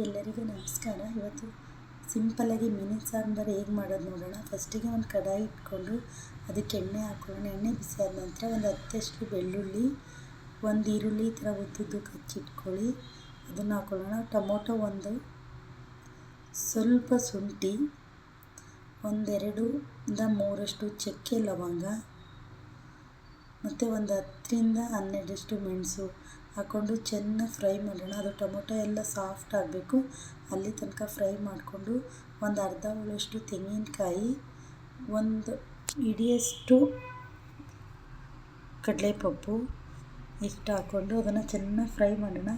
ಎಲ್ಲರಿಗೂ ನಮಸ್ಕಾರ. ಇವತ್ತು ಸಿಂಪಲ್ಲಾಗಿ ಮೀನಿನ ಸಾಂಬಾರು ಹೇಗೆ ಮಾಡೋದು ನೋಡೋಣ. ಫಸ್ಟಿಗೆ ಒಂದು ಕಡಾಯಿ ಇಟ್ಕೊಂಡು ಅದಕ್ಕೆ ಎಣ್ಣೆ ಹಾಕೊಳ್ಳೋಣ. ಎಣ್ಣೆ ಬಿಸಿ ಆದ ನಂತರ ಒಂದು ಹತ್ತಷ್ಟು ಬೆಳ್ಳುಳ್ಳಿ, ಒಂದು ಈರುಳ್ಳಿ ಈ ಥರ ಉದ್ದುದ್ದು ಕಚ್ಚಿಟ್ಕೊಳ್ಳಿ ಅದನ್ನು ಹಾಕೊಳ್ಳೋಣ. ಟೊಮೊಟೊ ಒಂದು ಸ್ವಲ್ಪ ಶುಂಠಿ, ಒಂದೆರಡು ಇಂದ ಮೂರಷ್ಟು ಚಕ್ಕೆ ಲವಂಗ ಮತ್ತು ಒಂದು ಹತ್ತರಿಂದ ಹನ್ನೆರಡಷ್ಟು ಮೆಣಸು ಹಾಕ್ಕೊಂಡು ಚೆನ್ನಾಗಿ ಫ್ರೈ ಮಾಡೋಣ. ಅದು ಟೊಮೊಟೊ ಎಲ್ಲ ಸಾಫ್ಟ್ ಆಗಬೇಕು. ಅಲ್ಲಿ ತನಕ ಫ್ರೈ ಮಾಡಿಕೊಂಡು ಒಂದು ಅರ್ಧ ಹೋಳಷ್ಟು ತೆಂಗಿನಕಾಯಿ, ಒಂದು ಹಿಡಿಯಷ್ಟು ಕಡಲೆಪಪ್ಪು ಇಷ್ಟು ಹಾಕ್ಕೊಂಡು ಅದನ್ನು ಚೆನ್ನಾಗಿ ಫ್ರೈ ಮಾಡೋಣ.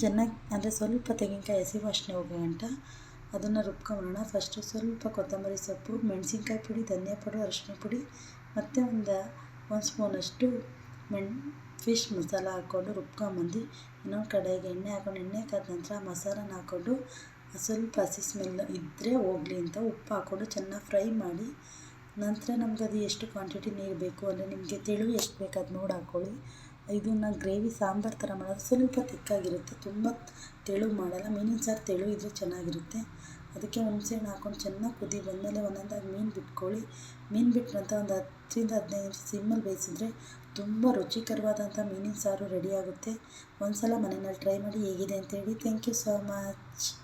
ಚೆನ್ನಾಗಿ ಅಂದರೆ ಸ್ವಲ್ಪ ತೆಂಗಿನಕಾಯಿ ಹಸಿ ವಾಸನೆ ಹೋಗೋ ಅದನ್ನು ರುಬ್ಕೊಂಬಿಡೋಣ. ಫಸ್ಟು ಸ್ವಲ್ಪ ಕೊತ್ತಂಬರಿ ಸೊಪ್ಪು, ಮೆಣಸಿನ್ಕಾಯಿ ಪುಡಿ, ಧನಿಯಾ ಪುಡಿ ಅರಿಶಿನ ಪುಡಿ ಮತ್ತು ಒಂದು ಒಂದು ಸ್ಪೂನಷ್ಟು ಮೆಣ್ ಫಿಶ್ ಮಸಾಲ ಹಾಕ್ಕೊಂಡು ರುಬ್ಕೊಂಬಂದು ಇನ್ನೊಂದು ಕಡೆಗೆ ಎಣ್ಣೆ ಹಾಕ್ಕೊಂಡು ಎಣ್ಣೆ ಕಾದ ನಂತರ ಮಸಾಲನ ಹಾಕ್ಕೊಂಡು ಸ್ವಲ್ಪ ಹಸಿ ಸ್ಮೆಲ್ ಇದ್ದರೆ ಹೋಗಲಿ ಅಂತ ಉಪ್ಪು ಹಾಕ್ಕೊಂಡು ಚೆನ್ನಾಗಿ ಫ್ರೈ ಮಾಡಿ, ನಂತರ ನಮ್ಗೆ ಅದು ಎಷ್ಟು ಕ್ವಾಂಟಿಟಿ ನೀರು ಬೇಕು ಅಂದರೆ ನಿಮಗೆ ತೆಳು ಎಷ್ಟು ಬೇಕು ಅದು ನೋಡಿ ಹಾಕ್ಕೊಳ್ಳಿ ಇದನ್ನು ಗ್ರೇವಿ ಸಾಂಬಾರು ಥರ ಮಾಡೋದು ಸ್ವಲ್ಪ ತಿಕ್ಕಾಗಿರುತ್ತೆ ತುಂಬ ತೆಳು ಮಾಡಲ್ಲ, ಮೀನಿನ ಸಾರು ತೆಳು ಇದ್ದರೆ ಚೆನ್ನಾಗಿರುತ್ತೆ. ಅದಕ್ಕೆ ಹುಣಸೆಹಣ್ಣು ಹಾಕ್ಕೊಂಡು ಚೆನ್ನಾಗಿ ಕುದಿ ಬಂದಮೇಲೆ ಒಂದೊಂದಾಗಿ ಮೀನು ಬಿಟ್ಕೊಳ್ಳಿ. ಮೀನು ಬಿಟ್ಟು ನಂತರ ಒಂದು ಹತ್ತರಿಂದ ಹದಿನೈದು ನಿಮಿಷ ಸಿಮ್ಮಲ್ಲಿ ಬೇಯಿಸಿದ್ರೆ ತುಂಬ ರುಚಿಕರವಾದಂಥ ಮೀನಿನ ಸಾರು ರೆಡಿಯಾಗುತ್ತೆ ಒಂದು ಸಲ ಮನೆಯಲ್ಲಿ ಟ್ರೈ ಮಾಡಿ ಹೇಗಿದೆ ಅಂತೇಳಿ. Thank you so much.